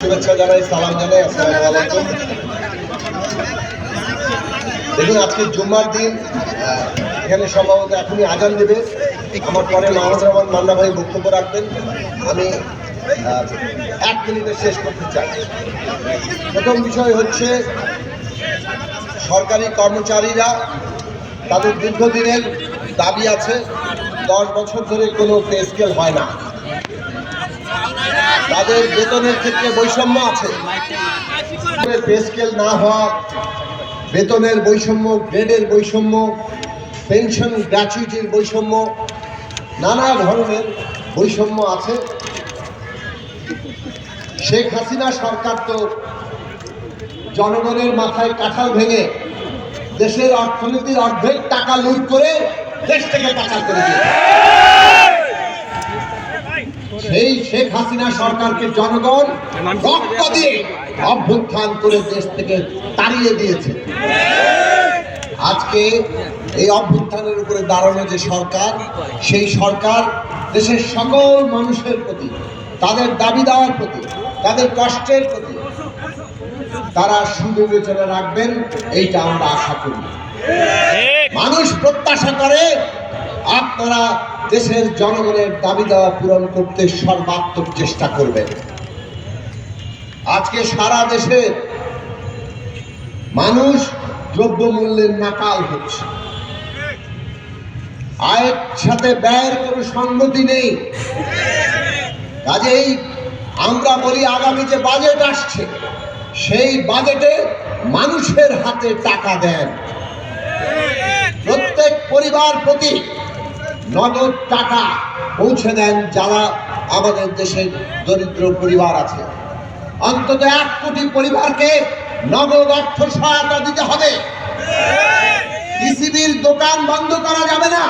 শুভেচ্ছা জানাই, সালাম জানাই, আসসালামু আলাইকুম। দেখুন, আজকে জুম্মার দিন এখানে সম্ভবত এখনই আজান দেবে। আমার পরে মাহমুদ রহমান মান্না ভাই বক্তব্য রাখবেন। আমি এক মিনিটে শেষ করতে চাই। প্রথম বিষয় হচ্ছে, সরকারি কর্মচারীরা তাদের দীর্ঘদিনের দাবি আছে, দশ বছর ধরে কোনো পে স্কেল হয় না। তাদের বেতনের ক্ষেত্রে বৈষম্য আছে। পে স্কেল না হওয়া, বেতনের বৈষম্য, গ্রেডের বৈষম্য, পেনশন গ্র্যাচুইটির বৈষম্য, নানা ধরনের বৈষম্য আছে। শেখ হাসিনা সরকার তো জনগণের মাথায় কাঁঠাল ভেঙে দেশের অর্থনীতির অর্ধেক টাকা লুট করে দেশ থেকে টাকা করে দিয়েছে। সেই শেখ হাসিনা সরকারকে জনগণ রক্ত দিয়ে অভ্যুত্থান করে দেশ থেকে তাড়িয়ে দিয়েছে। আজকে এই অভ্যুত্থানের উপরে দাঁড়ানো যে সরকার, সেই সরকার দেশের সকল মানুষের প্রতি, তাদের দাবি দেওয়ার প্রতি, তাদের কষ্টের প্রতি তারা সুবিবেচনা রাখবেন, এইটা আমরা আশা করি। মানুষ প্রত্যাশা করে আপনারা দেশের জনগণের দাবি দাওয়া পূরণ করতে সর্বাত্মক চেষ্টা করবেন। আজকে সারা দেশে মানুষ দ্রব্যমূল্যের নাকাল হচ্ছে। আয়ের সাথে ব্যয়ের কোনো সঙ্গতি নেই। কাজেই আমরা বলি, আগামী যে বাজেট আসছে, সেই বাজেটে মানুষের হাতে টাকা দেন। প্রত্যেক পরিবার প্রতি নগদ টাকা পৌঁছে দেন যারা আমাদের দেশের দরিদ্র পরিবার আছে। অন্তত এক কোটি পরিবারকে নগদ অর্থ সহায়তা দিতে হবে। পিসিবির দোকান বন্ধ করা যাবে না।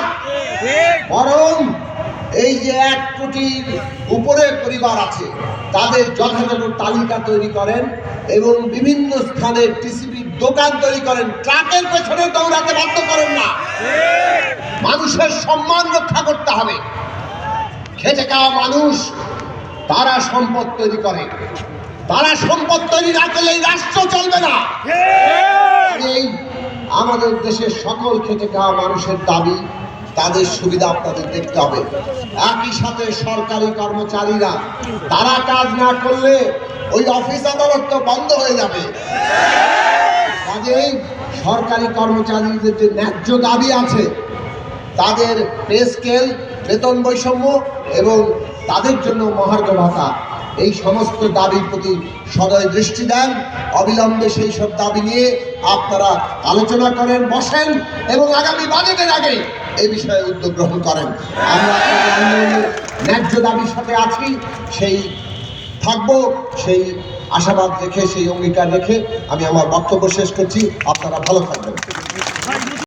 বরং এই যে এক কোটির উপরে পরিবার আছে, তাদের যথাযথ তালিকা তৈরি করেন এবং বিভিন্ন স্থানে টিসিবির দোকান তৈরি করেন, ট্রাকের পেছনে দৌড়াতে বাধ্য করেন না। মানুষের সম্মান রক্ষা করতে হবে। খেটে খাওয়া মানুষ, তারা সম্পদ তৈরি করে। তারা সম্পদ তৈরি না করলে রাষ্ট্র চলবে না। এই আমাদের দেশের সকল খেটে খাওয়া মানুষের দাবি, তাদের সুবিধা আপনাদের দেখতে হবে। একই সাথে সরকারি কর্মচারীরা, তারা কাজ না করলে ওই অফিস আদালত তো বন্ধ হয়ে যাবে। কাজেই সরকারি কর্মচারীদের যে ন্যায্য দাবি আছে, তাদের পে স্কেল, বেতন বৈষম্য এবং তাদের জন্য মহার্ঘ ভাতা, এই সমস্ত দাবির প্রতি সদয় দৃষ্টি দেন। অবিলম্বে সেই সব দাবি নিয়ে আপনারা আলোচনা করেন, বসেন এবং আগামী বাজেটের আগে এই বিষয়ে উদ্যোগ গ্রহণ করেন। আমরা ন্যায্য দাবির সাথে আছি, সেই থাকব, সেই আশাবাদ রেখে, সেই অঙ্গীকার রেখে আমি আমার বক্তব্য শেষ করছি। আপনারা ভালো থাকবেন।